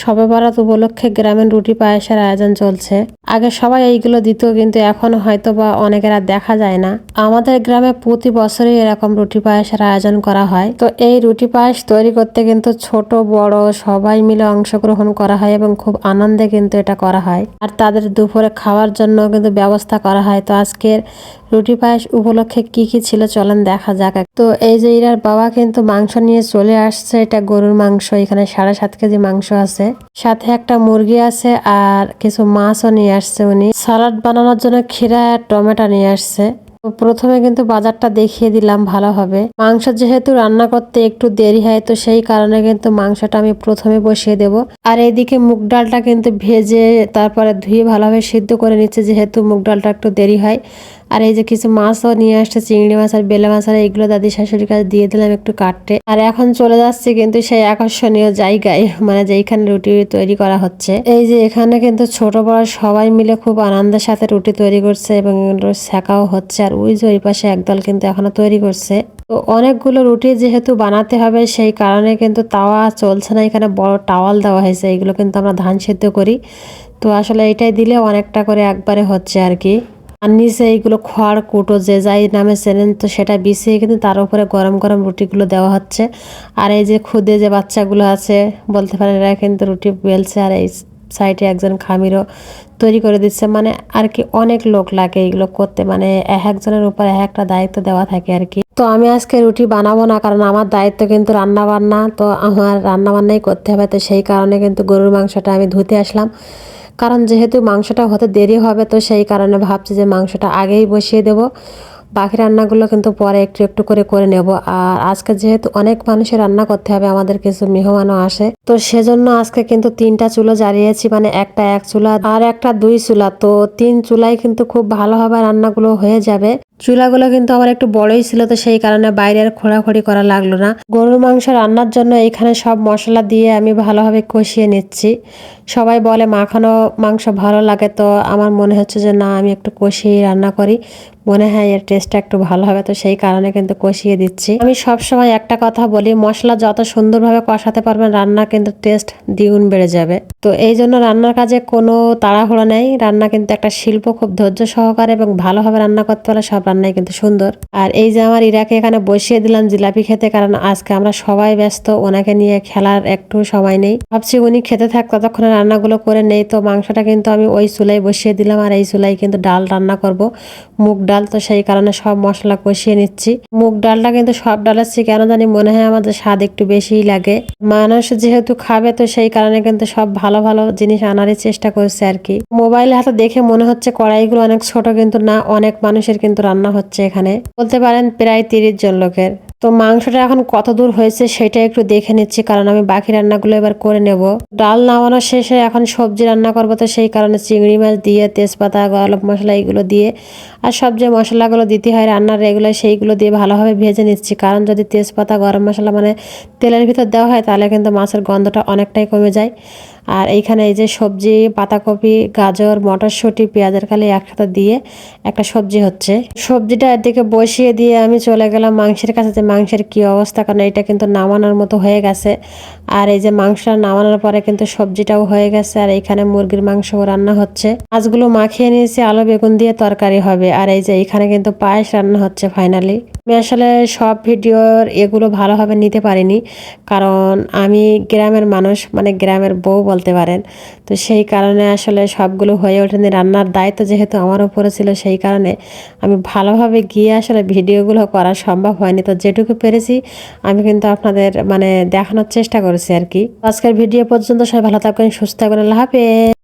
সবে বরাত উপলক্ষে গ্রামের রুটি পায়েসের আয়োজন চলছে। আগে সবাই এইগুলো দিত কিন্তু এখন হয়তো বা অনেকের আর দেখা যায় না। আমাদের গ্রামে প্রতি বছরই এরকম রুটি পায়েসের আয়োজন করা হয়। তো এই রুটি পায়েস তৈরি করতে কিন্তু ছোট, বড় সবাই মিলে অংশগ্রহণ করা হয় এবং খুব আনন্দে কিন্তু এটা করা হয়। আর তাদের দুপুরে খাওয়ার জন্য কিন্তু ব্যবস্থা করা হয়। তো আজকের রুটি পায়েস উপলক্ষে কি কি ছিল চলেন দেখা যাক। তো এই যে ইরার বাবা কিন্তু মাংস নিয়ে চলে আসছে। এটা গরুর মাংস। এখানে সাড়ে সাত কেজি মাংস আছে। সাথে একটা মুরগি আছে আর কিছু মাছও নিয়ে আসছে উনি। সালাড বানানোর জন্য খিরা আর টমেটো নিয়ে আসছে। প্রথমে কিন্তু বাজারটা দেখিয়ে দিলাম ভালোভাবে মাংস যেহেতু রান্না করতে একটু দেরি হয়, তো সেই কারণে কিন্তু মাংসটা আমি প্রথমে বসিয়ে দেব। আর এইদিকে মুগ ডালটা কিন্তু ভেজে তারপরে ধুয়ে ভালোভাবে সিদ্ধ করে নিচ্ছে, যেহেতু মুগ ডালটা একটু দেরি হয়। আর এই যে কিছু মাছও নিয়ে আসছে, চিংড়ি মাছ আর বেলে মাছ আর এইগুলো দাদি শাশুড়ির কাছে দিয়ে দিলাম একটু কাটতে। আর এখন চলে যাচ্ছে কিন্তু সেই আকর্ষণীয় জায়গায় মানে যেইখানে রুটি তৈরি করা হচ্ছে। এই যে এখানে কিন্তু ছোট বড় সবাই মিলে খুব আনন্দের সাথে রুটি তৈরি করছে এবং এগুলো শেখাও হচ্ছে। আর ওই যে ওই পাশে একদল কিন্তু এখনও তৈরি করছে। তো অনেকগুলো রুটি যেহেতু বানাতে হবে, সেই কারণে কিন্তু তাওয়া চলছে না। এখানে বড় টাওয়াল দেওয়া হয়েছে, এগুলো কিন্তু আমরা ধান সেদ্ধ করি। তো আসলে এটাই দিলে অনেকটা করে একবারে হচ্ছে আর কি। আর নিচে এইগুলো খড় কুটো যে যাই নামে চেনেন তো সেটা বিছিয়ে কিন্তু তার উপরে গরম গরম রুটিগুলো দেওয়া হচ্ছে। আর এই যে খুদে যে বাচ্চাগুলো আছে, বলতে পারেন এরা কিন্তু রুটি বেলছে আর এই সাইডে একজন খামিরও তৈরি করে দিচ্ছে। মানে আর কি অনেক লোক লাগে এইগুলো করতে। মানে এক একজনের উপর এক একটা দায়িত্ব দেওয়া থাকে আর কি। তো আমি আজকে রুটি বানাবো না কারণ আমার দায়িত্ব কিন্তু রান্না বান্না তো আমার রান্না বান্নাই করতে হবে। তো সেই কারণে কিন্তু গরুর মাংসটা আমি ধুতে আসলাম। কারণ যেহেতু মাংসটা হতে দেরি হবে, তো সেই কারণে ভাবছি যে মাংসটা আগেই বসিয়ে দেব। বাকি রান্নাগুলো কিন্তু পরে একটু একটু করে করে নেব। আর আজকে যেহেতু অনেক মানুষের রান্না করতে হবে, আমাদের কিছু মেহমানও আসে। তো সেজন্য আজকে কিন্তু তিনটা চুলো জ্বালিয়েছি মানে একটা এক চুলা আর একটা দুই চুলা। তো তিন চুলাই কিন্তু খুব ভালোভাবে রান্নাগুলো হয়ে যাবে। চুলাগুলো কিন্তু আমার একটু বড়ই ছিল, তো সেই কারণে বাইরে আর খোঁড়াখড়ি করা লাগল না। গরুর মাংস রান্নার জন্য এখানে সব মশলা দিয়ে আমি ভালোভাবে কষিয়ে নিচ্ছি। সবাই বলে মাখানো মাংস ভালো লাগে, তো আমার মনে হচ্ছে যে না, আমি একটু কষিয়ে রান্না করি। মনে হয় এর টেস্টটা একটু ভালো হবে, তো সেই কারণে কিন্তু কষিয়ে দিচ্ছি। আমি সব সময় একটা কথা বলি, মশলা যত সুন্দরভাবে কষাতে পারবেন, রান্না কিন্তু টেস্ট দ্বিগুণ বেড়ে যাবে। তো এই জন্য রান্নার কাজে কোনো তাড়াহুড়ো নেই। রান্না কিন্তু একটা শিল্প, খুব ধৈর্য সহকারে এবং ভালোভাবে রান্না করতে পারলে সব রান্নাই কিন্তু সুন্দর। আর এই যে আমার ইরাকে এখানে বসিয়ে দিলাম জিলাপি খেতে, কারণ আজকে আমরা সবাই ব্যস্ত, ওনাকে নিয়ে খেলার একটু সময় নেই। ভাবছি উনি খেতে থাক, ততক্ষণে রান্নাগুলো করে নেই, তো মাংসটা কিন্তু আমি ওই চুলাই বসিয়ে দিলাম, আর এই চুলাই কিন্তু ডাল রান্না করব। মুগ ডাল তো সেই কারণে সব মশলা কষিয়ে নিচ্ছি। মুগ ডালটা কিন্তু সব ডালের চেয়ে কেন জানি মনে হয় আমাদের স্বাদ একটু বেশিই লাগে। মানুষ যেহেতু খাবে, তো সেই কারণে কিন্তু সব ভালো ভালো জিনিস আনারই চেষ্টা করছে আর কি। মোবাইল হাতে দেখে মনে হচ্ছে কড়াইগুলো অনেক ছোট কিন্তু না, অনেক মানুষের কিন্তু রান্না হচ্ছে এখানে। বলতে পারেন প্রায় তিরিশ জন লোকের। তো মাংসটা এখন কত দূর হয়েছে সেটা একটু দেখে নিচ্ছি, কারণ আমি বাকি রান্নাগুলো এবার করে নেব। ডাল নামানোর শেষে এখন সবজি রান্না করব, তো সেই কারণে চিংড়ি মাছ দিয়ে, তেজপাতা, গরম মশলা এইগুলো দিয়ে, আর সব যে মশলাগুলো দিতে হয় রান্নার রেগুলার সেইগুলো দিয়ে ভালোভাবে ভেজে নিচ্ছি। কারণ যদি তেজপাতা, গরম মশলা মানে তেলের ভিতর দেওয়া হয়, তাহলে কিন্তু মাছের গন্ধটা অনেকটাই কমে যায়। আর এইখানে এই যে সবজি পাতাকপি গাজর, মটরশুঁটি, পেঁয়াজের খালি একসাথে দিয়ে একটা সবজি হচ্ছে। সবজিটা এদিকে বসিয়ে দিয়ে আমি চলে গেলাম মাংসের কাছে যে মাংসের কি অবস্থা, কারণ এটা কিন্তু নামানোর মতো হয়ে গেছে। আর এই যে মাংসটা নামানোর পরে কিন্তু সবজিটাও হয়ে গেছে, আর এইখানে মুরগির মাংস রান্না হচ্ছে। মাছগুলো মাখিয়ে নিয়েছি, আলু, বেগুন দিয়ে তরকারি হবে। আর এই যে এখানে কিন্তু পায়েস রান্না হচ্ছে ফাইনালি আমি আসলে সব ভিডিওর এগুলো ভালোভাবে নিতে পারিনি, কারণ আমি গ্রামের মানুষ মানে গ্রামের বউ বলতে পারেন। তো সেই কারণে আসলে সবগুলো হয়ে ওঠেনি। রান্নার দায়িত্ব যেহেতু আমার উপরে ছিল, সেই কারণে আমি ভালোভাবে গিয়ে আসলে ভিডিওগুলো করা সম্ভব হয়নি। তো যেটুকু পেরেছি, আমি কিন্তু আপনাদের মানে দেখানোর চেষ্টা করেছি আর কি। আজকের ভিডিও পর্যন্ত সবাই ভালো থাকবেন, সুস্থ থাকবেন। আল্লাহ হাফেজ।